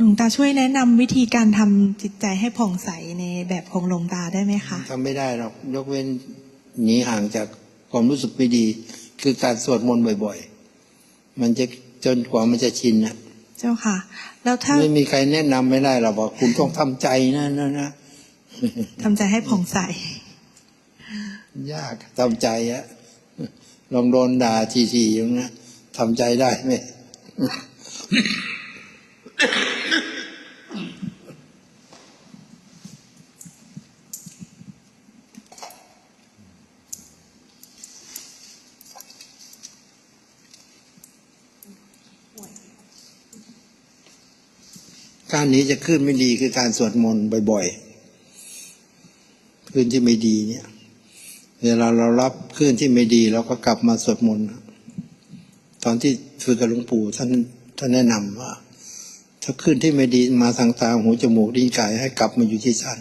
หลวงตาช่วยแนะนำวิธีการทำจิตใจให้ผ่องใสในแบบของหลวงตาได้ไหมคะทำไม่ได้หรอกยกเว้นหนีห่างจากความรู้สึกไม่ดี คือการสวดมนต์บ่อย ๆ มันจะจนกว่ามันจะชินนะเจ้าค่ะ แล้วถ้าไม่มีใครแนะนำไม่ได้หรอกว่าคุณต้องทำใจนะนะนะทำใจให้ผ่องใส ยากทำใจอะลองโดนด่าทีๆอย่างนะทำใจได้ไหม การหนี้จะขึ้นไม่ดีคือการสวดมนต์บ่อยๆขึ้นที่ไม่ดีเนี่ย เวลาเรารับคลื่นที่ไม่ดีเราก็กลับมาสวดมนต์ตอนที่ฝึกกับหลวงปู่ท่านท่านแนะนำว่า ถ้าคลื่นที่ไม่ดีมาทางตาหูจมูกลิ้นกายให้กลับมาอยู่ที่ท่าน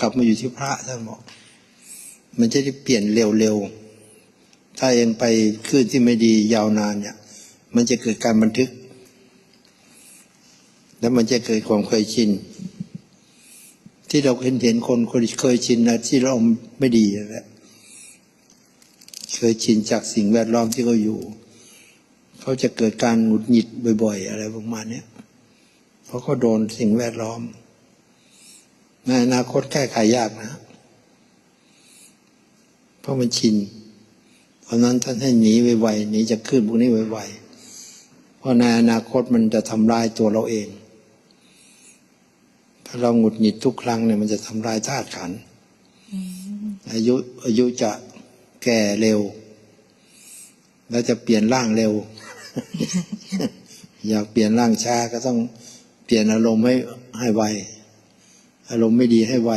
กลับมาอยู่ที่พระท่านบอกมันจะได้เปลี่ยนเร็วๆถ้ายังไปคลื่นที่ไม่ดียาวนานเนี่ย มันจะเกิดการบันทึก แล้วมันจะเกิดความเคยชิน ที่เราเห็นเห็นคนคนเคยชินนะที่เราไม่ดีแหละเคยชินจากสิ่งแวดล้อมที่เขาอยู่ เขาจะเกิดการหงุดหงิดบ่อย ๆ อะไรประมาณเนี้ยเพราะเขาโดนสิ่งแวดล้อมในอนาคตแก้ไขยากนะ เพราะมันชิน เพราะนั้นท่านให้หนีไวๆหนีจากขึ้นพวกนี้ไวๆเพราะในอนาคตมันจะทำลายตัวเราเอง ถ้าเราหงุดหงิดทุกครั้งเนี่ยมันจะทำลายธาตุขันธ์อายุอายุจะแก่เร็ว แล้วจะเปลี่ยนร่างเร็ว อยากเปลี่ยนร่างช้าก็ต้องเปลี่ยนอารมณ์ให้ให้ไว อารมณ์ไม่ดีให้ไว